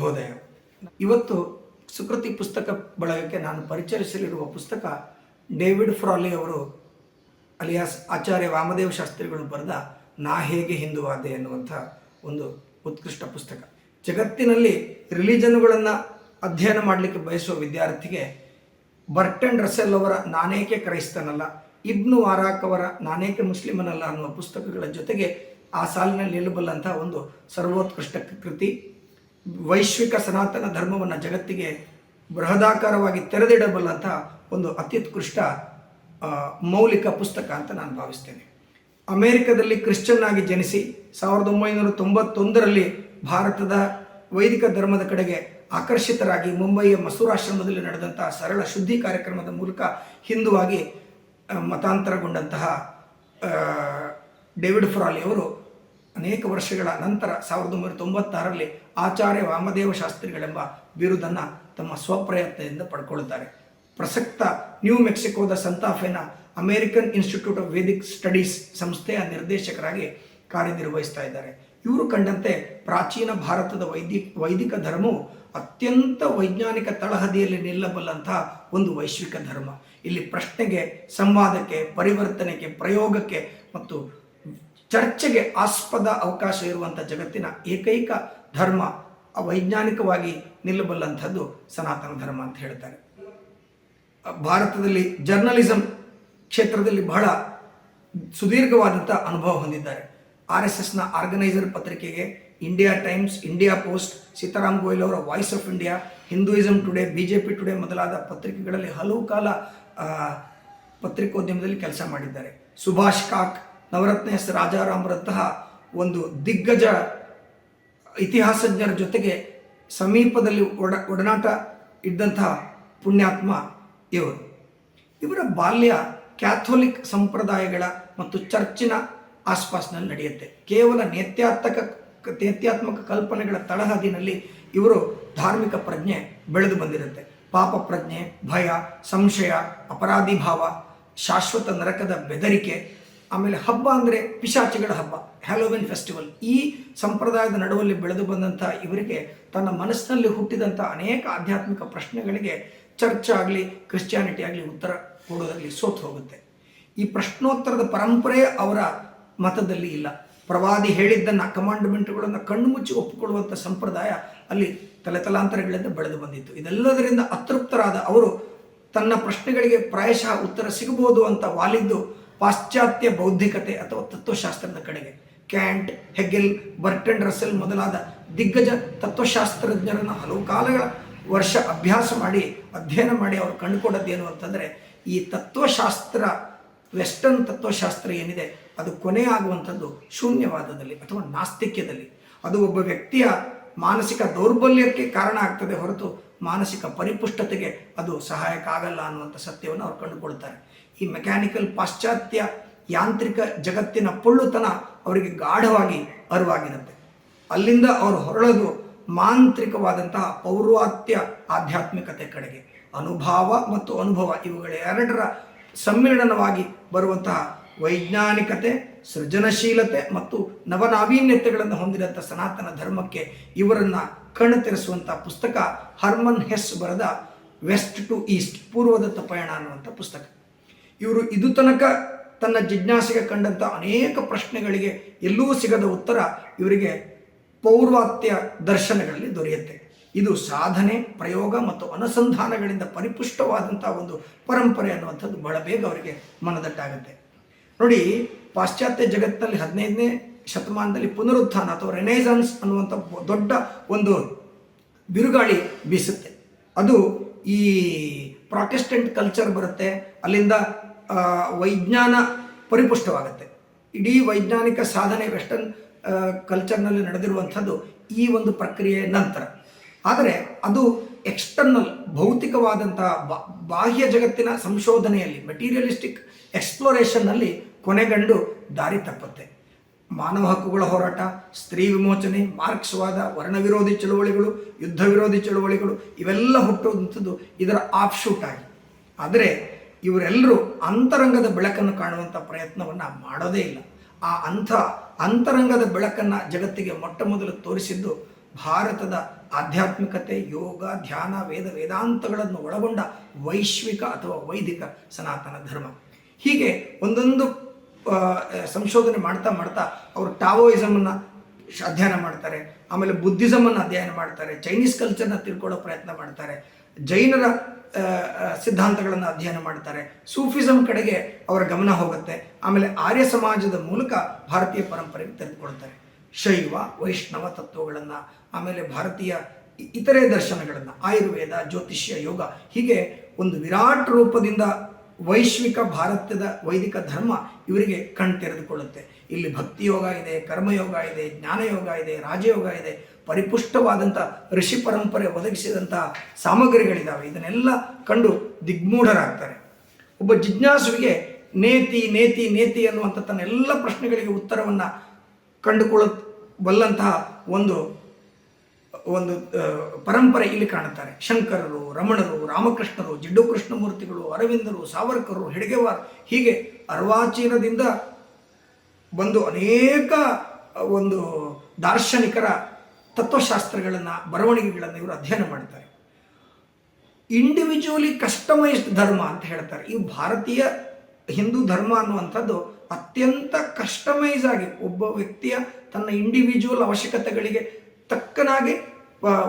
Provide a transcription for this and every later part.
ಶುಭೋದಯ ಇವತ್ತು ಸುಕೃತಿ ಪುಸ್ತಕ ಬಳಗಕ್ಕೆ ನಾನು ಪರಿಚಯಿಸಲಿರುವ ಪುಸ್ತಕ ಡೇವಿಡ್ ಫ್ರಾಲಿ ಅವರು ಅಲಿಯಾಸ್ ಆಚಾರ್ಯ ವಾಮದೇವ ಶಾಸ್ತ್ರಿಗಳು ಬರೆದ ನಾ ಹೇಗೆ ಹಿಂದುವಾದೆ ಎನ್ನುವಂಥ ಒಂದು ಉತ್ಕೃಷ್ಟ ಪುಸ್ತಕ. ಜಗತ್ತಿನಲ್ಲಿ ರಿಲಿಜನ್ಗಳನ್ನು ಅಧ್ಯಯನ ಮಾಡಲಿಕ್ಕೆ ಬಯಸುವ ವಿದ್ಯಾರ್ಥಿಗೆ ಬರ್ಟನ್ ರಸೆಲ್ ಅವರ ನಾನೇಕೆ ಕ್ರೈಸ್ತನಲ್ಲ, ಇಬ್ನು ವಾರಾಕ್ ಅವರ ನಾನೇಕೆ ಮುಸ್ಲಿಮನಲ್ಲ ಅನ್ನುವ ಪುಸ್ತಕಗಳ ಜೊತೆಗೆ ಆ ಸಾಲಿನಲ್ಲಿ ನಿಲ್ಲಬಲ್ಲಂಥ ಒಂದು ಸರ್ವೋತ್ಕೃಷ್ಟ ಕೃತಿ ವೈಶ್ವಿಕ ಸನಾತನ ಧರ್ಮವನ್ನು ಜಗತ್ತಿಗೆ ಬೃಹದಾಕಾರವಾಗಿ ತೆರೆದಿಡಬಲ್ಲಂಥ ಒಂದು ಅತ್ಯುತ್ಕೃಷ್ಟ ಮೌಲಿಕ ಪುಸ್ತಕ ಅಂತ ನಾನು ಭಾವಿಸ್ತೇನೆ. ಅಮೇರಿಕದಲ್ಲಿ ಕ್ರಿಶ್ಚಿಯನ್ ಆಗಿ ಜನಿಸಿ ಸಾವಿರದ ಒಂಬೈನೂರ ತೊಂಬತ್ತೊಂದರಲ್ಲಿ ಭಾರತದ ವೈದಿಕ ಧರ್ಮದ ಕಡೆಗೆ ಆಕರ್ಷಿತರಾಗಿ ಮುಂಬಯಿಯ ಮಸೂರಾಶ್ರಮದಲ್ಲಿ ನಡೆದಂತಹ ಸರಳ ಶುದ್ಧಿ ಕಾರ್ಯಕ್ರಮದ ಮೂಲಕ ಹಿಂದುವಾಗಿ ಮತಾಂತರಗೊಂಡಂತಹ ಡೇವಿಡ್ ಫ್ರಾಲಿ ಅವರು ಅನೇಕ ವರ್ಷಗಳ ನಂತರ ಸಾವಿರದ ಒಂಬೈನೂರ ತೊಂಬತ್ತಾರರಲ್ಲಿ ಆಚಾರ್ಯ ವಾಮದೇವ ಶಾಸ್ತ್ರಿಗಳೆಂಬ ಬಿರುದನ್ನು ತಮ್ಮ ಸ್ವಪ್ರಯತ್ನದಿಂದ ಪಡ್ಕೊಳ್ಳುತ್ತಾರೆ. ಪ್ರಸಕ್ತ ನ್ಯೂ ಮೆಕ್ಸಿಕೋದ ಸಂತಾಫೆನ American institute of Vedic studies ಸಂಸ್ಥೆಯ ನಿರ್ದೇಶಕರಾಗಿ ಕಾರ್ಯನಿರ್ವಹಿಸ್ತಾ ಇದ್ದಾರೆ. ಇವರು ಕಂಡಂತೆ ಪ್ರಾಚೀನ ಭಾರತದ ವೈದಿಕ ವೈದಿಕ ಧರ್ಮವು ಅತ್ಯಂತ ವೈಜ್ಞಾನಿಕ ತಳಹದಿಯಲ್ಲಿ ನಿಲ್ಲಬಲ್ಲಂತಹ ಒಂದು ವೈಶ್ವಿಕ ಧರ್ಮ. ಇಲ್ಲಿ ಪ್ರಶ್ನೆಗೆ, ಸಂವಾದಕ್ಕೆ, ಪರಿವರ್ತನೆಗೆ, ಪ್ರಯೋಗಕ್ಕೆ ಮತ್ತು ಚರ್ಚೆಗೆ ಆಸ್ಪದ ಅವಕಾಶ ಇರುವಂಥ ಜಗತ್ತಿನ ಏಕೈಕ ಧರ್ಮ, ವೈಜ್ಞಾನಿಕವಾಗಿ ನಿಲ್ಲಬಲ್ಲಂಥದ್ದು ಸನಾತನ ಧರ್ಮ ಅಂತ ಹೇಳ್ತಾರೆ. ಭಾರತದಲ್ಲಿ ಜರ್ನಲಿಸಂ ಕ್ಷೇತ್ರದಲ್ಲಿ ಬಹಳ ಸುದೀರ್ಘವಾದಂಥ ಅನುಭವ ಹೊಂದಿದ್ದಾರೆ. ಆರ್ ಎಸ್ ಎಸ್ನ ಆರ್ಗನೈಸರ್ ಪತ್ರಿಕೆಗೆ India Times, India Post, Sitaram Goyal ಅವರ voice of India, Hinduism today B J P today ಮೊದಲಾದ ಪತ್ರಿಕೆಗಳಲ್ಲಿ ಹಲವು ಕಾಲ ಪತ್ರಿಕೋದ್ಯಮದಲ್ಲಿ ಕೆಲಸ ಮಾಡಿದ್ದಾರೆ. ಸುಭಾಷ್ ಕಾಕ್ ನವರತ್ನ ಎಸ್ ರಾಜಾರಾಮರಂತಹ ಒಂದು ದಿಗ್ಗಜ ಇತಿಹಾಸಜ್ಞರ ಜೊತೆಗೆ ಸಮೀಪದಲ್ಲಿ ಒಡ, ಒಡನಾಟ ಇದ್ದಂತಹ ಪುಣ್ಯಾತ್ಮ ಇವರು. ಇವರ ಬಾಲ್ಯ ಕ್ಯಾಥೋಲಿಕ್ ಸಂಪ್ರದಾಯಗಳ ಮತ್ತು ಚರ್ಚಿನ ಆಸ್ಪಾಸ್ನಲ್ಲಿ ನಡೆಯುತ್ತೆ. ಕೇವಲ ನೇತ್ಯಾತ್ಮಕ ನೇತ್ಯಾತ್ಮಕ ಕಲ್ಪನೆಗಳ ತಳಹದಿನಲ್ಲಿ ಇವರು ಧಾರ್ಮಿಕ ಪ್ರಜ್ಞೆ ಬೆಳೆದು ಬಂದಿರುತ್ತೆ. ಪಾಪ ಪ್ರಜ್ಞೆ, ಭಯ, ಸಂಶಯ, ಅಪರಾಧಿ ಭಾವ, ಶಾಶ್ವತ ನರಕದ ಬೆದರಿಕೆ ಆಮೇಲೆ ಹಬ್ಬ ಅಂದರೆ ಪಿಶಾಚಿಗಳ ಹಬ್ಬ ಹ್ಯಾಲೋವಿನ್ ಫೆಸ್ಟಿವಲ್ ಈ ಸಂಪ್ರದಾಯದ ನಡುವಲ್ಲಿ ಬೆಳೆದು ಬಂದಂಥ ಇವರಿಗೆ ತನ್ನ ಮನಸ್ಸಿನಲ್ಲಿ ಹುಟ್ಟಿದಂಥ ಅನೇಕ ಆಧ್ಯಾತ್ಮಿಕ ಪ್ರಶ್ನೆಗಳಿಗೆ ಚರ್ಚ್ ಆಗಲಿ ಕ್ರಿಶ್ಚಿಯಾನಿಟಿ ಆಗಲಿ ಉತ್ತರ ಕೊಡೋದಾಗಲಿ ಸೋತು ಹೋಗುತ್ತೆ. ಈ ಪ್ರಶ್ನೋತ್ತರದ ಪರಂಪರೆ ಅವರ ಮತದಲ್ಲಿ ಇಲ್ಲ. ಪ್ರವಾದಿ ಹೇಳಿದ್ದನ್ನು ಕಮಾಂಡ್ಮೆಂಟ್ಗಳನ್ನು ಕಣ್ಣು ಮುಚ್ಚಿ ಒಪ್ಪಿಕೊಳ್ಳುವಂಥ ಸಂಪ್ರದಾಯ ಅಲ್ಲಿ ತಲೆತಲಾಂತರಗಳಿಂದ ಬೆಳೆದು ಬಂದಿತ್ತು. ಇದೆಲ್ಲದರಿಂದ ಅತೃಪ್ತರಾದ ಅವರು ತನ್ನ ಪ್ರಶ್ನೆಗಳಿಗೆ ಪ್ರಾಯಶಃ ಉತ್ತರ ಸಿಗಬಹುದು ಅಂತ ವಾಲಿದ್ದು ಪಾಶ್ಚಾತ್ಯ ಬೌದ್ಧಿಕತೆ ಅಥವಾ ತತ್ವಶಾಸ್ತ್ರದ ಕಡೆಗೆ. ಕ್ಯಾಂಟ್, ಹೆಗೆಲ್ ಬರ್ಟನ್ ರಸೆಲ್ ಮೊದಲಾದ ದಿಗ್ಗಜ ತತ್ವಶಾಸ್ತ್ರಜ್ಞರನ್ನು ಹಲವು ಕಾಲಗಳ ವರ್ಷ ಅಭ್ಯಾಸ ಮಾಡಿ, ಅಧ್ಯಯನ ಮಾಡಿ ಅವರು ಕಂಡುಕೊಂಡದ್ದೇನು ಅಂತಂದರೆ, ಈ ತತ್ವಶಾಸ್ತ್ರ, ವೆಸ್ಟರ್ನ್ ತತ್ವಶಾಸ್ತ್ರ ಏನಿದೆ, ಅದು ಕೊನೆಯಾಗುವಂಥದ್ದು ಶೂನ್ಯವಾದದಲ್ಲಿ ಅಥವಾ ನಾಸ್ತಿಕ್ಯದಲ್ಲಿ. ಅದು ಒಬ್ಬ ವ್ಯಕ್ತಿಯ ಮಾನಸಿಕ ದೌರ್ಬಲ್ಯಕ್ಕೆ ಕಾರಣ ಆಗ್ತದೆ ಹೊರತು ಮಾನಸಿಕ ಪರಿಪುಷ್ಟತೆಗೆ ಅದು ಸಹಾಯಕ ಆಗಲ್ಲ ಅನ್ನುವಂಥ ಸತ್ಯವನ್ನು ಅವರು ಕಂಡುಕೊಳ್ತಾರೆ. ಈ ಮೆಕ್ಯಾನಿಕಲ್ ಪಾಶ್ಚಾತ್ಯ ಯಾಂತ್ರಿಕ ಜಗತ್ತಿನ ಪೊಳ್ಳುತನ ಅವರಿಗೆ ಗಾಢವಾಗಿ ಅರಿವಾಗಿರುತ್ತೆ. ಅಲ್ಲಿಂದ ಅವರು ಹೊರಳೋದು ಮಾಂತ್ರಿಕವಾದಂತಹ ಪೌರ್ವಾತ್ಯ ಆಧ್ಯಾತ್ಮಿಕತೆ ಕಡೆಗೆ. ಅನುಭಾವ ಮತ್ತು ಅನುಭವ ಇವುಗಳ ಎರಡರ ಸಮ್ಮಿಳನವಾಗಿ ಬರುವಂತಹ ವೈಜ್ಞಾನಿಕತೆ, ಸೃಜನಶೀಲತೆ ಮತ್ತು ನವನಾವೀನ್ಯತೆಗಳನ್ನು ಹೊಂದಿದಂಥ ಸನಾತನ ಧರ್ಮಕ್ಕೆ ಇವರನ್ನು ಕಣ್ಣು ತೆರೆಸುವಂಥ ಪುಸ್ತಕ ಹರ್ಮನ್ ಹೆಸ್ ಬರೆದ ವೆಸ್ಟ್ ಟು ಈಸ್ಟ್, ಪೂರ್ವದತ್ತ ಪಯಣ ಅನ್ನುವಂಥ ಪುಸ್ತಕ. ಇವರು ಇದು ತನಕ ತನ್ನ ಜಿಜ್ಞಾಸೆಗೆ ಕಂಡಂಥ ಅನೇಕ ಪ್ರಶ್ನೆಗಳಿಗೆ ಎಲ್ಲೂ ಸಿಗದ ಉತ್ತರ ಇವರಿಗೆ ಪೌರ್ವಾತ್ಯ ದರ್ಶನಗಳಲ್ಲಿ ದೊರೆಯುತ್ತೆ. ಇದು ಸಾಧನೆ, ಪ್ರಯೋಗ ಮತ್ತು ಅನುಸಂಧಾನಗಳಿಂದ ಪರಿಪುಷ್ಟವಾದಂಥ ಒಂದು ಪರಂಪರೆ ಅನ್ನುವಂಥದ್ದು ಬಹಳ ಬೇಗ ಅವರಿಗೆ ಮನದಟ್ಟಾಗುತ್ತೆ. ನೋಡಿ, ಪಾಶ್ಚಾತ್ಯ ಜಗತ್ತಿನಲ್ಲಿ ಹದಿನೈದನೇ ಶತಮಾನದಲ್ಲಿ ಪುನರುತ್ಥಾನ ಅಥವಾ ರೆನೈಸನ್ಸ್ ಅನ್ನುವಂಥ ದೊಡ್ಡ ಒಂದು ಬಿರುಗಾಳಿ ಬೀಸುತ್ತೆ. ಅದು ಈ ಪ್ರಾಟೆಸ್ಟೆಂಟ್ ಕಲ್ಚರ್ ಬರುತ್ತೆ. ಅಲ್ಲಿಂದ ವೈಜ್ಞಾನ ಪರಿಪುಷ್ಟವಾಗುತ್ತೆ. ಇಡೀ ವೈಜ್ಞಾನಿಕ ಸಾಧನೆ ವೆಸ್ಟರ್ನ್ ಕಲ್ಚರ್ನಲ್ಲಿ ನಡೆದಿರುವಂಥದ್ದು ಈ ಒಂದು ಪ್ರಕ್ರಿಯೆಯ ನಂತರ. ಆದರೆ ಅದು ಎಕ್ಸ್ಟರ್ನಲ್ ಭೌತಿಕವಾದಂತಹ ಬಾಹ್ಯ ಜಗತ್ತಿನ ಸಂಶೋಧನೆಯಲ್ಲಿ, ಮೆಟೀರಿಯಲಿಸ್ಟಿಕ್ ಎಕ್ಸ್ಪ್ಲೋರೇಷನ್ನಲ್ಲಿ ಕೊನೆಗಂಡು ದಾರಿ ತಪ್ಪುತ್ತೆ. ಮಾನವ ಹಕ್ಕುಗಳ ಹೋರಾಟ, ಸ್ತ್ರೀ ವಿಮೋಚನೆ, ಮಾರ್ಕ್ಸ್ವಾದ ವರ್ಣವಿರೋಧಿ ಚಳುವಳಿಗಳು ಯುದ್ಧ ವಿರೋಧಿ ಚಳುವಳಿಗಳು ಇವೆಲ್ಲ ಹುಟ್ಟುವಂಥದ್ದು ಇದರ ಆಫ್ಶೂಟ್ ಆಗಿ. ಆದರೆ ಇವರೆಲ್ಲರೂ ಅಂತರಂಗದ ಬೆಳಕನ್ನು ಕಾಣುವಂಥ ಪ್ರಯತ್ನವನ್ನು ಮಾಡೋದೇ ಇಲ್ಲ. ಆ ಅಂಥ ಅಂತರಂಗದ ಬೆಳಕನ್ನು ಜಗತ್ತಿಗೆ ಮೊಟ್ಟ ಮೊದಲು ತೋರಿಸಿದ್ದು ಭಾರತದ ಆಧ್ಯಾತ್ಮಿಕತೆ, ಯೋಗ, ಧ್ಯಾನ, ವೇದ, ವೇದಾಂತಗಳನ್ನು ಒಳಗೊಂಡ ವೈಶ್ವಿಕ ಅಥವಾ ವೈದಿಕ ಸನಾತನ ಧರ್ಮ. ಹೀಗೆ ಒಂದೊಂದು ಸಂಶೋಧನೆ ಮಾಡ್ತಾ ಮಾಡ್ತಾ ಅವರು ಟಾವೋಯಿಸಮನ್ನು ಅಧ್ಯಯನ ಮಾಡ್ತಾರೆ, ಆಮೇಲೆ ಬುದ್ಧಿಸಮನ್ನು ಅಧ್ಯಯನ ಮಾಡ್ತಾರೆ, ಚೈನೀಸ್ ಕಲ್ಚರ್ನ ತಿಳ್ಕೊಳ್ಳೋ ಪ್ರಯತ್ನ ಮಾಡ್ತಾರೆ, ಜೈನರ ಸಿದ್ಧಾಂತಗಳನ್ನು ಅಧ್ಯಯನ ಮಾಡ್ತಾರೆ. ಸೂಫಿಸಮ್ ಕಡೆಗೆ ಅವರ ಗಮನ ಹೋಗುತ್ತೆ. ಆಮೇಲೆ ಆರ್ಯ ಸಮಾಜದ ಮೂಲಕ ಭಾರತೀಯ ಪರಂಪರೆಗೆ ತೆರೆದುಕೊಳ್ತಾರೆ. ಶೈವ, ವೈಷ್ಣವ ತತ್ವಗಳನ್ನು, ಆಮೇಲೆ ಭಾರತೀಯ ಇತರೆ ದರ್ಶನಗಳನ್ನು, ಆಯುರ್ವೇದ, ಜ್ಯೋತಿಷ್ಯ, ಯೋಗ, ಹೀಗೆ ಒಂದು ವಿರಾಟ್ ರೂಪದಿಂದ ವೈಶ್ವಿಕ ಭಾರತದ ವೈದಿಕ ಧರ್ಮ ಇವರಿಗೆ ಕಣ್ ತೆರೆದುಕೊಳ್ಳುತ್ತೆ ಇಲ್ಲಿ ಭಕ್ತಿ ಯೋಗ ಇದೆ ಕರ್ಮಯೋಗ ಇದೆ ಜ್ಞಾನಯೋಗ ಇದೆ, ರಾಜಯೋಗ ಇದೆ ಪರಿಪುಷ್ಟವಾದಂಥ ಋಷಿ ಪರಂಪರೆ ಒದಗಿಸಿದಂಥ ಸಾಮಗ್ರಿಗಳಿದ್ದಾವೆ ಇದನ್ನೆಲ್ಲ ಕಂಡು ದಿಗ್ಮೂಢರಾಗ್ತಾರೆ. ಒಬ್ಬ ಜಿಜ್ಞಾಸುವಿಗೆ ನೇತಿ ನೇತಿ ನೇತಿ ಅನ್ನುವಂಥ ತನ್ನ ಎಲ್ಲ ಪ್ರಶ್ನೆಗಳಿಗೆ ಉತ್ತರವನ್ನು ಕಂಡುಕೊಳ್ಳ ಬಲ್ಲಂತಹ ಒಂದು ಒಂದು ಪರಂಪರೆ ಇಲ್ಲಿ ಕಾಣುತ್ತಾರೆ. ಶಂಕರರು, ರಮಣರು, ರಾಮಕೃಷ್ಣರು, ಜಿಡ್ಡು ಕೃಷ್ಣಮೂರ್ತಿಗಳು, ಅರವಿಂದರು, ಸಾವರ್ಕರು, ಹೆಡ್ಗೆವಾರ್ ಹೀಗೆ ಅರ್ವಾಚೀನದಿಂದ ಬಂದು ಅನೇಕ ಒಂದು ದಾರ್ಶನಿಕರ ತತ್ವಶಾಸ್ತ್ರಗಳನ್ನು, ಬರವಣಿಗೆಗಳನ್ನು ಇವರು ಅಧ್ಯಯನ ಮಾಡ್ತಾರೆ. ಇಂಡಿವಿಜುವಲಿ ಕಸ್ಟಮೈಸ್ಡ್ ಧರ್ಮ ಅಂತ ಹೇಳ್ತಾರೆ. ಈ ಭಾರತೀಯ ಹಿಂದೂ ಧರ್ಮ ಅನ್ನುವಂಥದ್ದು ಅತ್ಯಂತ ಕಸ್ಟಮೈಸ್ ಆಗಿ ಒಬ್ಬ ವ್ಯಕ್ತಿಯ ತನ್ನ ಇಂಡಿವಿಜುವಲ್ ಅವಶ್ಯಕತೆಗಳಿಗೆ ತಕ್ಕನಾಗಿ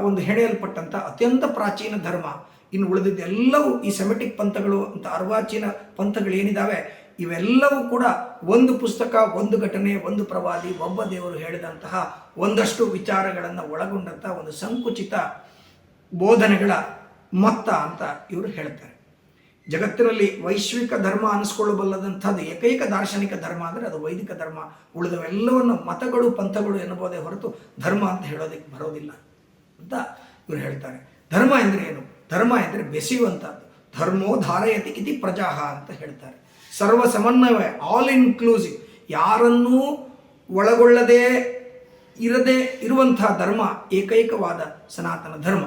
ಒಂದು ಹೆಣೆಯಲ್ಪಟ್ಟಂಥ ಅತ್ಯಂತ ಪ್ರಾಚೀನ ಧರ್ಮ. ಇನ್ನು ಉಳಿದಿದ್ದೆಲ್ಲವೂ ಈ ಸೆಮೆಟಿಕ್ ಪಂಥಗಳು ಅಂತ ಅರ್ವಾಚೀನ ಪಂಥಗಳು ಏನಿದಾವೆ ಇವೆಲ್ಲವೂ ಕೂಡ ಒಂದು ಪುಸ್ತಕ, ಒಂದು ಘಟನೆ, ಒಂದು ಪ್ರವಾದಿ, ಒಬ್ಬ ದೇವರು ಹೇಳಿದಂತಹ ಒಂದಷ್ಟು ವಿಚಾರಗಳನ್ನು ಒಳಗೊಂಡಂತಹ ಒಂದು ಸಂಕುಚಿತ ಬೋಧನೆಗಳ ಮೊತ್ತ ಅಂತ ಇವರು ಹೇಳ್ತಾರೆ. ಜಗತ್ತಿನಲ್ಲಿ ವೈಶ್ವಿಕ ಧರ್ಮ ಅನಿಸ್ಕೊಳ್ಳಬಲ್ಲದಂಥದ್ದು ಏಕೈಕ ದಾರ್ಶನಿಕ ಧರ್ಮ ಅಂದರೆ ಅದು ವೈದಿಕ ಧರ್ಮ. ಉಳಿದವೆಲ್ಲವನ್ನು ಮತಗಳು, ಪಂಥಗಳು ಎನ್ನಬಹುದೇ ಹೊರತು ಧರ್ಮ ಅಂತ ಹೇಳೋದಕ್ಕೆ ಬರೋದಿಲ್ಲ ಅಂತ ಇವರು ಹೇಳ್ತಾರೆ. ಧರ್ಮ ಎಂದರೆ ಏನು? ಧರ್ಮ ಎಂದರೆ ಬೆಸೆಯುವಂಥದ್ದು. ಧರ್ಮೋ ಧಾರಯತಿ ಇತಿ ಪ್ರಜಾಹ ಅಂತ ಹೇಳ್ತಾರೆ. ಸರ್ವ ಸಮನ್ವಯ ಆಲ್ ಇನ್ಕ್ಲೂಸಿವ್ ಯಾರನ್ನೂ ಒಳಗೊಳ್ಳದೇ ಇರದೆ ಇರುವಂತಹ ಧರ್ಮ ಏಕೈಕವಾದ ಸನಾತನ ಧರ್ಮ.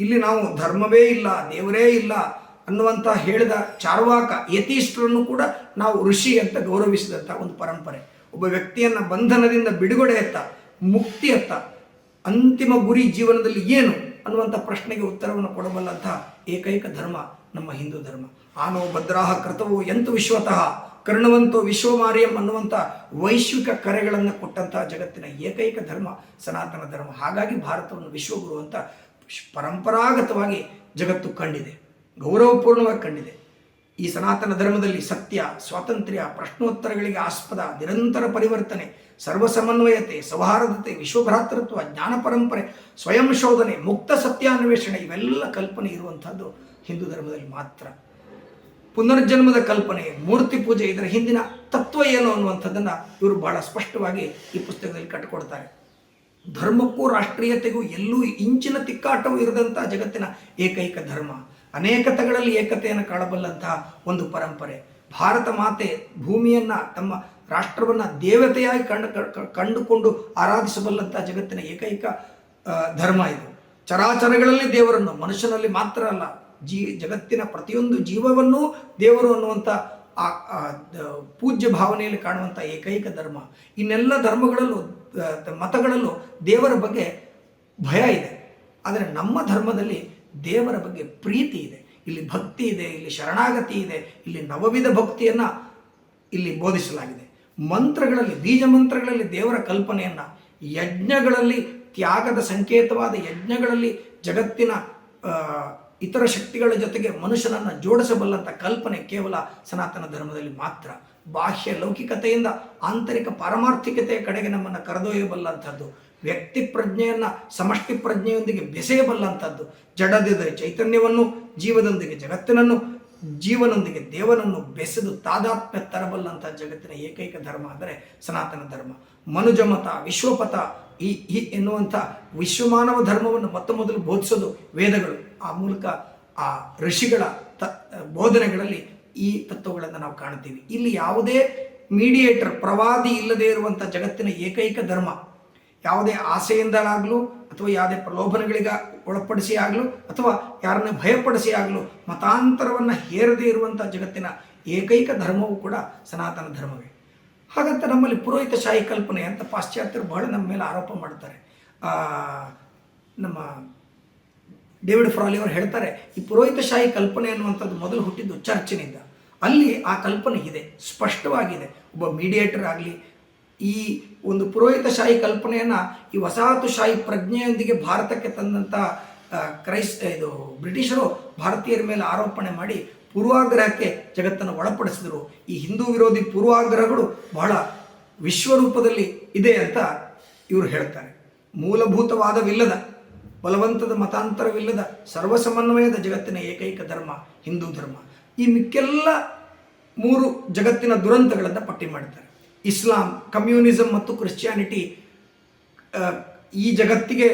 ಇಲ್ಲಿ ನಾವು ಧರ್ಮವೇ ಇಲ್ಲ, ದೇವರೇ ಇಲ್ಲ ಅನ್ನುವಂಥ ಹೇಳಿದ ಚಾರ್ವಾಕ ಯತೀಶ್ವರನ್ನು ಕೂಡ ನಾವು ಋಷಿ ಅಂತ ಗೌರವಿಸಿದಂಥ ಒಂದು ಪರಂಪರೆ. ಒಬ್ಬ ವ್ಯಕ್ತಿಯನ್ನು ಬಂಧನದಿಂದ ಬಿಡುಗಡೆಯತ್ತ ಮುಕ್ತಿಯತ್ತ ಅಂತಿಮ ಗುರಿ ಜೀವನದಲ್ಲಿ ಏನು ಅನ್ನುವಂಥ ಪ್ರಶ್ನೆಗೆ ಉತ್ತರವನ್ನು ಕೊಡಬಲ್ಲಂತಹ ಏಕೈಕ ಧರ್ಮ ನಮ್ಮ ಹಿಂದೂ ಧರ್ಮ. ಆನೋ ಭದ್ರಾಹ ಕರ್ತವು ಎಂತು ವಿಶ್ವತಃ? ಕರ್ಣವಂತೋ ವಿಶ್ವಮಾರ್ಯಂ ಅನ್ನುವಂಥ ವೈಶ್ವಿಕ ಕರೆಗಳನ್ನು ಕೊಟ್ಟಂತಹ ಜಗತ್ತಿನ ಏಕೈಕ ಧರ್ಮ, ಸನಾತನ ಧರ್ಮ. ಹಾಗಾಗಿ ಭಾರತವನ್ನು ವಿಶ್ವಗುರು ಅಂತ ಪರಂಪರಾಗತವಾಗಿ ಜಗತ್ತು ಕಂಡಿದೆ, ಗೌರವಪೂರ್ಣವಾಗಿ ಕಂಡಿದೆ. ಈ ಸನಾತನ ಧರ್ಮದಲ್ಲಿ ಸತ್ಯ, ಸ್ವಾತಂತ್ರ್ಯ, ಪ್ರಶ್ನೋತ್ತರಗಳಿಗೆ ಆಸ್ಪದ, ನಿರಂತರ ಪರಿವರ್ತನೆ, ಸರ್ವಸಮನ್ವಯತೆ, ಸೌಹಾರ್ದತೆ, ವಿಶ್ವಭ್ರಾತೃತ್ವ, ಜ್ಞಾನ ಪರಂಪರೆ, ಸ್ವಯಂ ಶೋಧನೆ, ಮುಕ್ತ ಸತ್ಯಾನ್ವೇಷಣೆ, ಇವೆಲ್ಲ ಕಲ್ಪನೆ ಇರುವಂಥದ್ದು ಹಿಂದೂ ಧರ್ಮದಲ್ಲಿ ಮಾತ್ರ. ಪುನರ್ಜನ್ಮದ ಕಲ್ಪನೆ, ಮೂರ್ತಿ ಪೂಜೆ ಇದರ ಹಿಂದಿನ ತತ್ವ ಏನು ಅನ್ನುವಂಥದ್ದನ್ನು ಇವರು ಬಹಳ ಸ್ಪಷ್ಟವಾಗಿ ಈ ಪುಸ್ತಕದಲ್ಲಿ ಕಟ್ಟಿಕೊಡ್ತಾರೆ ಧರ್ಮಕ್ಕೂ ರಾಷ್ಟ್ರೀಯತೆಗೂ ಎಲ್ಲೂ ಇಂಚಿನ ತಿಕ್ಕಾಟವೂ ಇರದಂತಹ ಜಗತ್ತಿನ ಏಕೈಕ ಧರ್ಮ. ಅನೇಕತೆಗಳಲ್ಲಿ ಏಕತೆಯನ್ನು ಕಾಣಬಲ್ಲಂತಹ ಒಂದು ಪರಂಪರೆ. ಭಾರತ ಮಾತೆ ಭೂಮಿಯನ್ನು ತಮ್ಮ ರಾಷ್ಟ್ರವನ್ನ ದೇವತೆಯಾಗಿ ಕಂಡು ಕಂಡುಕೊಂಡು ಆರಾಧಿಸಬಲ್ಲಂತಹ ಜಗತ್ತಿನ ಏಕೈಕ ಧರ್ಮ ಇದು. ಚರಾಚರಗಳಲ್ಲಿ ದೇವರನ್ನು, ಮನುಷ್ಯನಲ್ಲಿ ಮಾತ್ರ ಅಲ್ಲ ಜೀ ಜಗತ್ತಿನ ಪ್ರತಿಯೊಂದು ಜೀವವನ್ನೂ ದೇವರು ಅನ್ನುವಂಥ ಆ ಪೂಜ್ಯ ಭಾವನೆಯಲ್ಲಿ ಕಾಣುವಂಥ ಏಕೈಕ ಧರ್ಮ. ಇನ್ನೆಲ್ಲ ಧರ್ಮಗಳಲ್ಲೂ ಮತಗಳಲ್ಲೂ ದೇವರ ಬಗ್ಗೆ ಭಯ ಇದೆ. ಆದರೆ ನಮ್ಮ ಧರ್ಮದಲ್ಲಿ ದೇವರ ಬಗ್ಗೆ ಪ್ರೀತಿ ಇದೆ. ಇಲ್ಲಿ ಭಕ್ತಿ ಇದೆ, ಇಲ್ಲಿ ಶರಣಾಗತಿ ಇದೆ, ಇಲ್ಲಿ ನವವಿಧ ಭಕ್ತಿಯನ್ನು ಇಲ್ಲಿ ಬೋಧಿಸಲಾಗಿದೆ. ಮಂತ್ರಗಳಲ್ಲಿ, ಬೀಜ ಮಂತ್ರಗಳಲ್ಲಿ ದೇವರ ಕಲ್ಪನೆಯನ್ನು, ಯಜ್ಞಗಳಲ್ಲಿ ತ್ಯಾಗದ ಸಂಕೇತವಾದ ಯಜ್ಞಗಳಲ್ಲಿ ಜಗತ್ತಿನ ಇತರ ಶಕ್ತಿಗಳ ಜೊತೆಗೆ ಮನುಷ್ಯನನ್ನು ಜೋಡಿಸಬಲ್ಲಂಥ ಕಲ್ಪನೆ ಕೇವಲ ಸನಾತನ ಧರ್ಮದಲ್ಲಿ ಮಾತ್ರ. ಬಾಹ್ಯ ಲೌಕಿಕತೆಯಿಂದ ಆಂತರಿಕ ಪಾರಮಾರ್ಥಿಕತೆಯ ಕಡೆಗೆ ನಮ್ಮನ್ನು ಕರೆದೊಯ್ಯಬಲ್ಲಂಥದ್ದು. ವ್ಯಕ್ತಿ ಪ್ರಜ್ಞೆಯನ್ನು ಸಮಷ್ಟಿ ಪ್ರಜ್ಞೆಯೊಂದಿಗೆ ಬೆಸೆಯಬಲ್ಲಂಥದ್ದು. ಜಡದಿದ ಚೈತನ್ಯವನ್ನು, ಜೀವದೊಂದಿಗೆ ಜಗತ್ತಿನನ್ನು, ಜೀವನೊಂದಿಗೆ ದೇವನನ್ನು ಬೆಸೆದು ತಾದಾತ್ಮ್ಯ ತರಬಲ್ಲಂಥ ಜಗತ್ತಿನ ಏಕೈಕ ಧರ್ಮ ಅಂದರೆ ಸನಾತನ ಧರ್ಮ. ಮನುಜಮತ ವಿಶ್ವಪಥ ಈ ಈ ಎನ್ನುವಂಥ ವಿಶ್ವಮಾನವ ಧರ್ಮವನ್ನು ಮೊತ್ತ ಮೊದಲು ಬೋಧಿಸೋದು ವೇದಗಳು. ಆ ಮೂಲಕ ಆ ಋಷಿಗಳ ತ, ಬೋಧನೆಗಳಲ್ಲಿ ಈ ತತ್ವಗಳನ್ನು ನಾವು ಕಾಣ್ತೀವಿ ಇಲ್ಲಿ ಯಾವುದೇ ಮೀಡಿಯೇಟರ್ ಪ್ರವಾದಿ ಇಲ್ಲದೆ ಇರುವಂಥ ಜಗತ್ತಿನ ಏಕೈಕ ಧರ್ಮ, ಯಾವುದೇ ಆಸೆಯಿಂದಲಾಗಲೂ ಅಥವಾ ಯಾವುದೇ ಪ್ರಲೋಭನೆಗಳಿಗೆ ಒಳಪಡಿಸಿ ಆಗಲೂ ಅಥವಾ ಯಾರನ್ನ ಭಯಪಡಿಸಿ ಆಗಲೂ ಮತಾಂತರವನ್ನು ಹೇರದೇ ಇರುವಂಥ ಜಗತ್ತಿನ ಏಕೈಕ ಧರ್ಮವೂ ಕೂಡ ಸನಾತನ ಧರ್ಮವೇ. ಹಾಗಂತ ನಮ್ಮಲ್ಲಿ ಪುರೋಹಿತಶಾಹಿ ಕಲ್ಪನೆ ಅಂತ ಪಾಶ್ಚಾತ್ಯರು ಬಹಳ ನಮ್ಮ ಮೇಲೆ ಆರೋಪ ಮಾಡ್ತಾರೆ. ನಮ್ಮ ಡೇವಿಡ್ ಫ್ರಾಲಿ ಅವರು ಹೇಳ್ತಾರೆ, ಈ ಪುರೋಹಿತಶಾಹಿ ಕಲ್ಪನೆ ಅನ್ನುವಂಥದ್ದು ಮೊದಲು ಹುಟ್ಟಿದ್ದು ಚರ್ಚಿನಿಂದ. ಅಲ್ಲಿ ಆ ಕಲ್ಪನೆ ಇದೆ, ಸ್ಪಷ್ಟವಾಗಿದೆ. ಒಬ್ಬ ಮೀಡಿಯೇಟರ್ ಆಗಲಿ, ಈ ಒಂದು ಪುರೋಹಿತಶಾಹಿ ಕಲ್ಪನೆಯನ್ನು ಈ ವಸಾಹತುಶಾಹಿ ಪ್ರಜ್ಞೆಯೊಂದಿಗೆ ಭಾರತಕ್ಕೆ ತಂದಂಥ ಕ್ರೈಸ್, ಇದು ಬ್ರಿಟಿಷರು ಭಾರತೀಯರ ಮೇಲೆ ಆರೋಪಣೆ ಮಾಡಿ ಪೂರ್ವಾಗ್ರಹಕ್ಕೆ ಜಗತ್ತನ್ನು ಒಳಪಡಿಸಿದರು. ಈ ಹಿಂದೂ ವಿರೋಧಿ ಪೂರ್ವಾಗ್ರಹಗಳು ಬಹಳ ವಿಶ್ವರೂಪದಲ್ಲಿ ಇದೆ ಅಂತ ಇವರು ಹೇಳ್ತಾರೆ. ಮೂಲಭೂತವಾದವಿಲ್ಲದ ಬಲವಂತದ ಮತಾಂತರವಿಲ್ಲದ ಸರ್ವಸಮನ್ವಯದ ಜಗತ್ತಿನ ಏಕೈಕ ಧರ್ಮ, ಹಿಂದೂ ಧರ್ಮ. ಈ ಮಿಕ್ಕೆಲ್ಲ ಮೂರು ಜಗತ್ತಿನ ದುರಂತಗಳನ್ನು ಪಟ್ಟಿ ಮಾಡ್ತಾರೆ ಇಸ್ಲಾಂ, ಕಮ್ಯುನಿಸಂ ಮತ್ತು ಕ್ರಿಶ್ಚಿಯಾನಿಟಿ ಈ ಜಗತ್ತಿಗೆ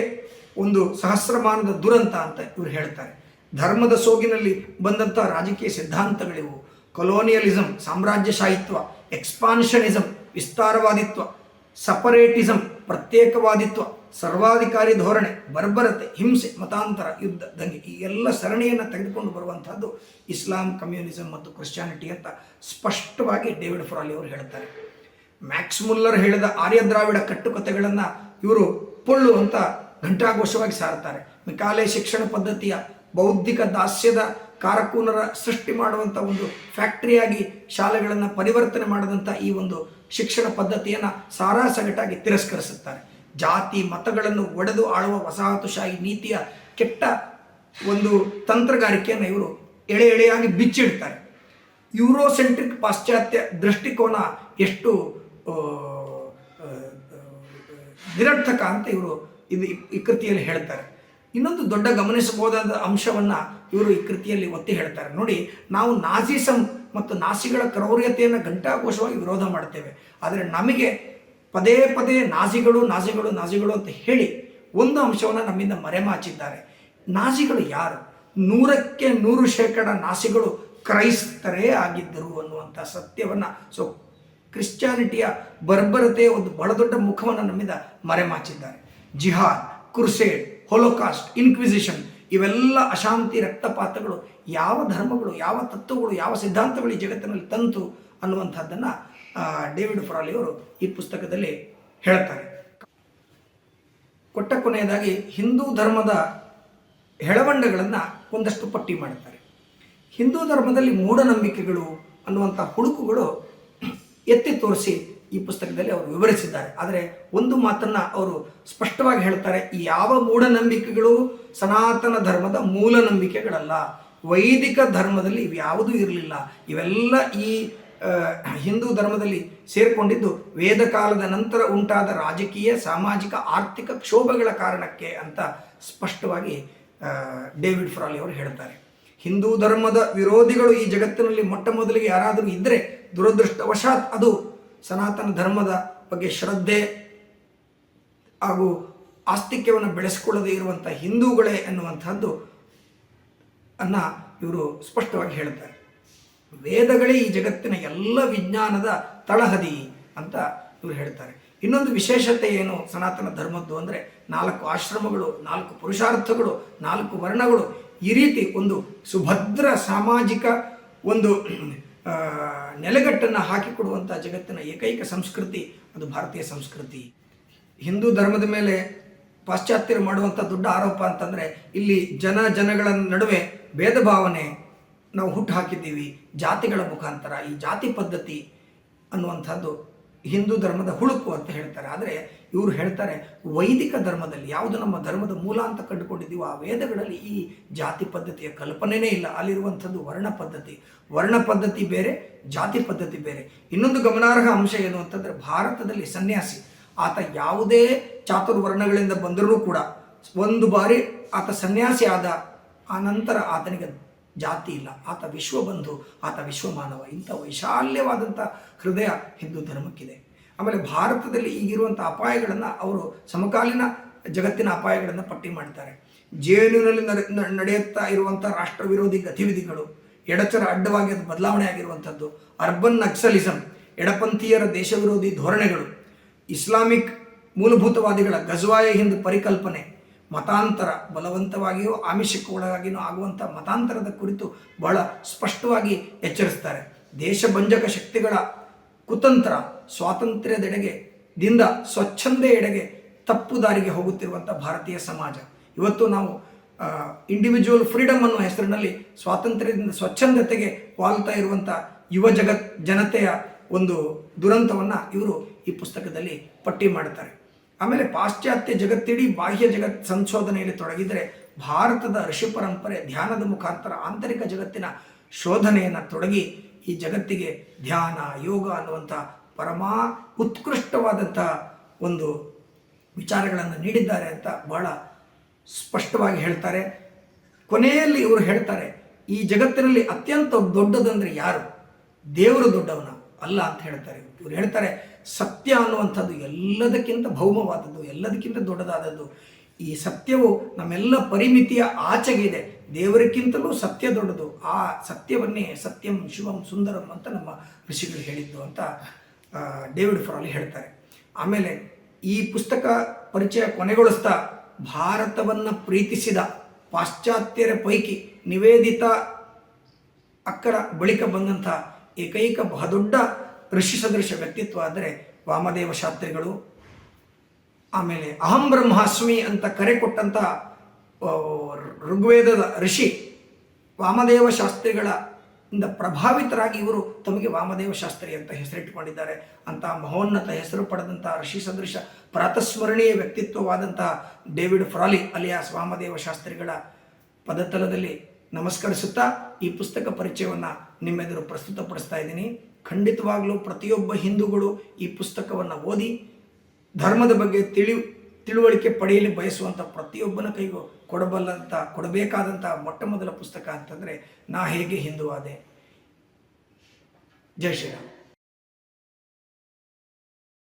ಒಂದು ಸಹಸ್ರಮಾನದ ದುರಂತ ಅಂತ ಇವರು ಹೇಳ್ತಾರೆ. ಧರ್ಮದ ಸೋಗಿನಲ್ಲಿ ಬಂದಂಥ ರಾಜಕೀಯ ಸಿದ್ಧಾಂತಗಳಿವು. ಕೊಲೋನಿಯಲಿಸಂ, ಸಾಮ್ರಾಜ್ಯಶಾಹಿತ್ವ, ಎಕ್ಸ್ಪಾನ್ಷನಿಸಂ, ವಿಸ್ತಾರವಾದಿತ್ವ, ಸಪರೇಟಿಸಂ, ಪ್ರತ್ಯೇಕವಾದಿತ್ವ ಸರ್ವಾಧಿಕಾರಿ ಧೋರಣೆ, ಬರ್ಬರತೆ, ಹಿಂಸೆ, ಮತಾಂತರ, ಯುದ್ಧ, ದಂಗೆ ಈ ಎಲ್ಲ ಸರಣಿಯನ್ನು ತೆಗೆದುಕೊಂಡು ಬರುವಂಥದ್ದು ಇಸ್ಲಾಂ, ಕಮ್ಯುನಿಸಂ ಮತ್ತು ಕ್ರಿಶ್ಚಾನಿಟಿ ಅಂತ ಸ್ಪಷ್ಟವಾಗಿ ಡೇವಿಡ್ ಫ್ರಾಲಿ ಅವರು ಹೇಳ್ತಾರೆ ಮ್ಯಾಕ್ಸ್ ಮುಲ್ಲರ್ ಹೇಳಿದ ಆರ್ಯ ದ್ರಾವಿಡ ಕಟ್ಟುಕತೆಗಳನ್ನು ಇವರು ಪೊಳ್ಳು ಅಂತ ಘಂಟಾಘೋಷವಾಗಿ ಸಾರುತ್ತಾರೆ. ಮಿಕಾಲೆ ಶಿಕ್ಷಣ ಪದ್ಧತಿಯ ಬೌದ್ಧಿಕ ದಾಸ್ಯದ ಕಾರಕೂನರ ಸೃಷ್ಟಿ ಮಾಡುವಂಥ ಒಂದು ಫ್ಯಾಕ್ಟರಿಯಾಗಿ ಶಾಲೆಗಳನ್ನು ಪರಿವರ್ತನೆ ಮಾಡಿದಂಥ ಈ ಒಂದು ಶಿಕ್ಷಣ ಪದ್ಧತಿಯನ್ನು ಸಾರಾಸಗಟಾಗಿ ತಿರಸ್ಕರಿಸುತ್ತಾರೆ. ಜಾತಿ ಮತಗಳನ್ನು ಒಡೆದು ಆಳುವ ವಸಾಹತುಶಾಹಿ ನೀತಿಯ ಕೆಟ್ಟ ಒಂದು ತಂತ್ರಗಾರಿಕೆಯನ್ನು ಇವರು ಎಳೆ ಎಳೆಯಾಗಿ ಬಿಚ್ಚಿಡ್ತಾರೆ. ಯೂರೋಸೆಂಟ್ರಿಕ್ ಪಾಶ್ಚಾತ್ಯ ದೃಷ್ಟಿಕೋನ ಎಷ್ಟು ನಿರರ್ಥಕ ಅಂತ ಇವರು ಇದು ಈ ಕೃತಿಯಲ್ಲಿ ಹೇಳ್ತಾರೆ. ಇನ್ನೊಂದು ದೊಡ್ಡ ಗಮನಿಸಬಹುದಾದ ಅಂಶವನ್ನು ಇವರು ಈ ಕೃತಿಯಲ್ಲಿ ಒತ್ತಿ ಹೇಳ್ತಾರೆ. ನೋಡಿ, ನಾವು ನಾಸಿಸಂ ಮತ್ತು ನಾಸಿಗಳ ಕ್ರೌರ್ಯತೆಯನ್ನು ಘಂಟಾಘೋಷವಾಗಿ ವಿರೋಧ ಮಾಡ್ತೇವೆ. ಆದರೆ ನಮಗೆ ಪದೇ ಪದೇ ನಾಜಿಗಳು ನಾಜಿಗಳು ನಾಜಿಗಳು ಅಂತ ಹೇಳಿ ಒಂದು ಅಂಶವನ್ನು ನಮ್ಮಿಂದ ಮರೆಮಾಚಿದ್ದಾರೆ. ನಾಜಿಗಳು ಯಾರು? ನೂರಕ್ಕೆ ನೂರು ಶೇಕಡ ನಾಸಿಗಳು ಕ್ರೈಸ್ತರೇ ಆಗಿದ್ದರು ಅನ್ನುವಂಥ ಸತ್ಯವನ್ನು ಸೊ ಕ್ರಿಶ್ಚಾನಿಟಿಯ ಬರ್ಬರತೆಯ ಒಂದು ಬಹಳ ದೊಡ್ಡ ಮುಖವನ್ನು ನಮ್ಮಿಂದ ಮರೆಮಾಚಿದ್ದಾರೆ. ಜಿಹಾದ್, ಕುರ್ಸೇಡ್ ಹೊಲೋಕಾಸ್ಟ್ ಇನ್ಕ್ವಿಸಿಷನ್ ಇವೆಲ್ಲ ಅಶಾಂತಿ ರಕ್ತಪಾತಗಳು ಯಾವ ಧರ್ಮಗಳು, ಯಾವ ತತ್ವಗಳು, ಯಾವ ಸಿದ್ಧಾಂತಗಳು ಈ ಜಗತ್ತಿನಲ್ಲಿ ತಂತು ಅನ್ನುವಂಥದ್ದನ್ನು ಡೇವಿಡ್ ಫ್ರಾಲಿ ಅವರು ಈ ಪುಸ್ತಕದಲ್ಲಿ ಹೇಳ್ತಾರೆ. ಕೊಟ್ಟ ಕೊನೆಯದಾಗಿ ಹಿಂದೂ ಧರ್ಮದ ಹೆಳವಂಡಗಳನ್ನು ಒಂದಷ್ಟು ಪಟ್ಟಿ ಮಾಡುತ್ತಾರೆ. ಹಿಂದೂ ಧರ್ಮದಲ್ಲಿ ಮೂಢನಂಬಿಕೆಗಳು ಅನ್ನುವಂಥ ಹುಡುಕುಗಳು ಎತ್ತಿ ತೋರಿಸಿ ಈ ಪುಸ್ತಕದಲ್ಲಿ ಅವರು ವಿವರಿಸಿದ್ದಾರೆ. ಆದರೆ ಒಂದು ಮಾತನ್ನು ಅವರು ಸ್ಪಷ್ಟವಾಗಿ ಹೇಳ್ತಾರೆ, ಯಾವ ಮೂಢನಂಬಿಕೆಗಳು ಸನಾತನ ಧರ್ಮದ ಮೂಲ ನಂಬಿಕೆಗಳಲ್ಲ, ವೈದಿಕ ಧರ್ಮದಲ್ಲಿ ಇವ್ಯಾವುದೂ ಇರಲಿಲ್ಲ, ಇವೆಲ್ಲ ಈ ಹಿಂದೂ ಧರ್ಮದಲ್ಲಿ ಸೇರಿಕೊಂಡಿದ್ದು ವೇದ ಕಾಲದ ನಂತರ ಉಂಟಾದ ರಾಜಕೀಯ, ಸಾಮಾಜಿಕ, ಆರ್ಥಿಕ ಕ್ಷೋಭಗಳ ಕಾರಣಕ್ಕೆ ಅಂತ ಸ್ಪಷ್ಟವಾಗಿ ಡೇವಿಡ್ ಫ್ರಾಲಿ ಅವರು ಹೇಳ್ತಾರೆ ಹಿಂದೂ ಧರ್ಮದ ವಿರೋಧಿಗಳು ಈ ಜಗತ್ತಿನಲ್ಲಿ ಮೊಟ್ಟ ಮೊದಲಿಗೆ ಯಾರಾದರೂ ಇದ್ದರೆ ದುರದೃಷ್ಟವಶಾತ್ ಅದು ಸನಾತನ ಧರ್ಮದ ಬಗ್ಗೆ ಶ್ರದ್ಧೆ ಹಾಗೂ ಆಸ್ತಿಕ್ಯವನ್ನು ಬೆಳೆಸಿಕೊಳ್ಳದೇ ಇರುವಂಥ ಹಿಂದೂಗಳೇ ಅನ್ನುವಂಥದ್ದು ಅನ್ನ ಇವರು ಸ್ಪಷ್ಟವಾಗಿ ಹೇಳ್ತಾರೆ ವೇದಗಳೇ ಈ ಜಗತ್ತಿನ ಎಲ್ಲ ವಿಜ್ಞಾನದ ತಳಹದಿ ಅಂತ ಇವರು ಹೇಳ್ತಾರೆ. ಇನ್ನೊಂದು ವಿಶೇಷತೆ ಏನು ಸನಾತನ ಧರ್ಮದ್ದು ಅಂದರೆ ನಾಲ್ಕು ಆಶ್ರಮಗಳು, ನಾಲ್ಕು ಪುರುಷಾರ್ಥಗಳು, ನಾಲ್ಕು ವರ್ಣಗಳು, ಈ ರೀತಿ ಒಂದು ಸುಭದ್ರ ಸಾಮಾಜಿಕ ಒಂದು ನೆಲೆಗಟ್ಟನ್ನು ಹಾಕಿಕೊಡುವಂಥ ಜಗತ್ತಿನ ಏಕೈಕ ಸಂಸ್ಕೃತಿ ಅದು ಭಾರತೀಯ ಸಂಸ್ಕೃತಿ. ಹಿಂದೂ ಧರ್ಮದ ಮೇಲೆ ಪಾಶ್ಚಾತ್ಯರು ಮಾಡುವಂಥ ದೊಡ್ಡ ಆರೋಪ ಅಂತಂದರೆ ಇಲ್ಲಿ ಜನ ಜನಗಳ ನಡುವೆ ಭೇದ ಭಾವನೆ ನಾವು ಹುಟ್ಟು ಹಾಕಿದ್ದೀವಿ ಜಾತಿಗಳ ಮುಖಾಂತರ ಈ ಜಾತಿ ಪದ್ಧತಿ ಅನ್ನುವಂಥದ್ದು ಹಿಂದೂ ಧರ್ಮದ ಹುಳುಕು ಅಂತ ಹೇಳ್ತಾರೆ. ಆದರೆ ಇವರು ಹೇಳ್ತಾರೆ ವೈದಿಕ ಧರ್ಮದಲ್ಲಿ ಯಾವುದು ನಮ್ಮ ಧರ್ಮದ ಮೂಲ ಅಂತ ಕಂಡುಕೊಂಡಿದ್ದೀವೋ ಆ ವೇದಗಳಲ್ಲಿ ಈ ಜಾತಿ ಪದ್ಧತಿಯ ಕಲ್ಪನೆಯೇ ಇಲ್ಲ. ಅಲ್ಲಿರುವಂಥದ್ದು ವರ್ಣ ಪದ್ಧತಿ. ವರ್ಣ ಪದ್ಧತಿ ಬೇರೆ, ಜಾತಿ ಪದ್ಧತಿ ಬೇರೆ. ಇನ್ನೊಂದು ಗಮನಾರ್ಹ ಅಂಶ ಏನು ಅಂತಂದರೆ ಭಾರತದಲ್ಲಿ ಸನ್ಯಾಸಿ. ಆತ ಯಾವುದೇ ಚಾತುರ್ವರ್ಣಗಳಿಂದ ಬಂದರೂ ಕೂಡ ಒಂದು ಬಾರಿ ಆತ ಸನ್ಯಾಸಿ ಆದ ಆ ನಂತರ ಆತನಿಗೆ ಜಾತಿ ಇಲ್ಲ. ಆತ ವಿಶ್ವಬಂಧು ಆತ ವಿಶ್ವಮಾನವ ಇಂಥ ವೈಶಾಲ್ಯವಾದಂಥ ಹೃದಯ ಹಿಂದೂ ಧರ್ಮಕ್ಕಿದೆ. ಆಮೇಲೆ ಭಾರತದಲ್ಲಿ ಈಗಿರುವಂಥ ಅಪಾಯಗಳನ್ನು ಅವರು ಸಮಕಾಲೀನ ಜಗತ್ತಿನ ಅಪಾಯಗಳನ್ನು ಪಟ್ಟಿ ಮಾಡ್ತಾರೆ. ನಡೆ- ನಡೆಯುತ್ತಾ ಇರುವಂಥ ರಾಷ್ಟ್ರ ವಿರೋಧಿ ಗತಿವಿಧಿಗಳು, ಎಡಚರ ಅಡ್ಡವಾಗಿ ಅದು ಬದಲಾವಣೆ ಆಗಿರುವಂಥದ್ದು, ಅರ್ಬನ್ ನಕ್ಸಲಿಸಂ, ಎಡಪಂಥೀಯರ ದೇಶ ವಿರೋಧಿ ಧೋರಣೆಗಳು, ಇಸ್ಲಾಮಿಕ್ ಮೂಲಭೂತವಾದಿಗಳ ಗಜ್ವಾಯ ಹಿಂದ್ ಪರಿಕಲ್ಪನೆ ಮತಾಂತರ ಬಲವಂತವಾಗಿಯೋ ಆಮಿಷಕ್ಕೆ ಒಳಗಾಗಿಯೋ ಆಗುವಂಥ ಮತಾಂತರದ ಕುರಿತು ಬಹಳ ಸ್ಪಷ್ಟವಾಗಿ ಎಚ್ಚರಿಸ್ತಾರೆ. ದೇಶಭಂಜಕ ಶಕ್ತಿಗಳ ಕುತಂತ್ರ ಸ್ವಾತಂತ್ರ್ಯದೆಡೆಗೆ ದಿಂದ ಸ್ವಚ್ಛಂದೆ ಎಡೆಗೆ ತಪ್ಪು ದಾರಿಗೆ ಹೋಗುತ್ತಿರುವಂಥ ಭಾರತೀಯ ಸಮಾಜ. ಇವತ್ತು ನಾವು ಇಂಡಿವಿಜುವಲ್ ಫ್ರೀಡಮ್ ಅನ್ನೋ ಹೆಸರಿನಲ್ಲಿ ಸ್ವಾತಂತ್ರ್ಯದಿಂದ ಸ್ವಚ್ಛಂದತೆಗೆ ವಾಲ್ತಾ ಇರುವಂಥ ಯುವ ಜಗತ್ ಜನತೆಯ ಒಂದು ದುರಂತವನ್ನು ಇವರು ಈ ಪುಸ್ತಕದಲ್ಲಿ ಪಟ್ಟಿ ಮಾಡ್ತಾರೆ. ಆಮೇಲೆ ಪಾಶ್ಚಾತ್ಯ ಜಗತ್ತಿಡೀ ಬಾಹ್ಯ ಜಗತ್ ಸಂಶೋಧನೆಯಲ್ಲಿ ತೊಡಗಿದರೆ ಭಾರತದ ಋಷಿ ಪರಂಪರೆ ಧ್ಯಾನದ ಮುಖಾಂತರ ಆಂತರಿಕ ಜಗತ್ತಿನ ಶೋಧನೆಯನ್ನು ತೊಡಗಿ ಈ ಜಗತ್ತಿಗೆ ಧ್ಯಾನ, ಯೋಗ ಅನ್ನುವಂಥ ಪರಮಾ ಉತ್ಕೃಷ್ಟವಾದಂತಹ ಒಂದು ವಿಚಾರಗಳನ್ನು ನೀಡಿದ್ದಾರೆ ಅಂತ ಬಹಳ ಸ್ಪಷ್ಟವಾಗಿ ಹೇಳ್ತಾರೆ. ಕೊನೆಯಲ್ಲಿ ಇವರು ಹೇಳ್ತಾರೆ, ಈ ಜಗತ್ತಿನಲ್ಲಿ ಅತ್ಯಂತ ದೊಡ್ಡದಂದ್ರೆ ಯಾರು? ದೇವರು ದೊಡ್ಡವನ ಅಲ್ಲ ಅಂತ ಹೇಳ್ತಾರೆ. ಇವರು ಹೇಳ್ತಾರೆ ಸತ್ಯ ಅನ್ನುವಂಥದ್ದು ಎಲ್ಲದಕ್ಕಿಂತ ಭೌಮವಾದದ್ದು, ಎಲ್ಲದಕ್ಕಿಂತ ದೊಡ್ಡದಾದದ್ದು. ಈ ಸತ್ಯವು ನಮ್ಮೆಲ್ಲ ಪರಿಮಿತಿಯ ಆಚೆಗಿದೆ. ದೇವರಿಗಿಂತಲೂ ಸತ್ಯ ದೊಡ್ಡದು. ಆ ಸತ್ಯವನ್ನೇ ಸತ್ಯಂ, ಶಿವಂ, ಸುಂದರಂ ಅಂತ ನಮ್ಮ ಋಷಿಗಳು ಹೇಳಿದ್ದು ಅಂತ ಡೇವಿಡ್ ಫ್ರಾಲಿ ಹೇಳ್ತಾರೆ. ಆಮೇಲೆ ಈ ಪುಸ್ತಕ ಪರಿಚಯ ಕೊನೆಗೊಳಿಸ್ತಾ ಭಾರತವನ್ನು ಪ್ರೀತಿಸಿದ ಪಾಶ್ಚಾತ್ಯರ ಪೈಕಿ ನಿವೇದಿತ ಅಕ್ಕರ ಬಳಿಕ ಬಂದಂಥ ಏಕೈಕ ಬಹುದೊಡ್ಡ ಋಷಿ ಸದೃಶ ವ್ಯಕ್ತಿತ್ವ ಅಂದರೆ ವಾಮದೇವ ಶಾಸ್ತ್ರಿಗಳು, ಆಮೇಲೆ ಅಹಂ ಬ್ರಹ್ಮಾಸ್ಮಿ ಅಂತ ಕರೆ ಕೊಟ್ಟಂಥ ಋಗ್ವೇದದ ಋಷಿ ವಾಮದೇವ ಶಾಸ್ತ್ರಿಗಳ ಇಂದ ಪ್ರಭಾವಿತರಾಗಿ ಇವರು ತಮಗೆ ವಾಮದೇವ ಶಾಸ್ತ್ರಿ ಅಂತ ಹೆಸರಿಟ್ಟುಕೊಂಡಿದ್ದಾರೆ. ಅಂತ ಮಹೋನ್ನತ ಹೆಸರು ಪಡೆದಂತಹ ಋಷಿ ಸದೃಶ ಪ್ರಾತಸ್ಮರಣೀಯ ವ್ಯಕ್ತಿತ್ವವಾದಂತಹ ಡೇವಿಡ್ ಫ್ರಾಲಿ ಅಲಿಯಾಸ್ ವಾಮದೇವ ಶಾಸ್ತ್ರಿಗಳ ಪದತಲದಲ್ಲಿ ನಮಸ್ಕರಿಸುತ್ತಾ ಈ ಪುಸ್ತಕ ಪರಿಚಯವನ್ನು ನಿಮ್ಮೆದುರು ಪ್ರಸ್ತುತಪಡಿಸ್ತಾ ಇದ್ದೀನಿ. ಖಂಡಿತವಾಗಲೂ ಪ್ರತಿಯೊಬ್ಬ ಹಿಂದೂಗಳು ಈ ಪುಸ್ತಕವನ್ನು ಓದಿ ಧರ್ಮದ ಬಗ್ಗೆ ತಿಳಿ, ತಿಳುವಳಿಕೆ ಪಡೆಯಲು ಬಯಸುವಂಥ ಪ್ರತಿಯೊಬ್ಬನ ಕೈಗೂ ಕೊಡಬಲ್ಲಂಥ ಕೊಡಬೇಕಾದಂಥ ಮೊಟ್ಟ ಮೊದಲ ಪುಸ್ತಕ ಅಂತಂದರೆ ನಾ ಹೇಗೆ ಹಿಂದೂ ಆದೆ. ಜೈ ಶ್ರೀರಾಮ್.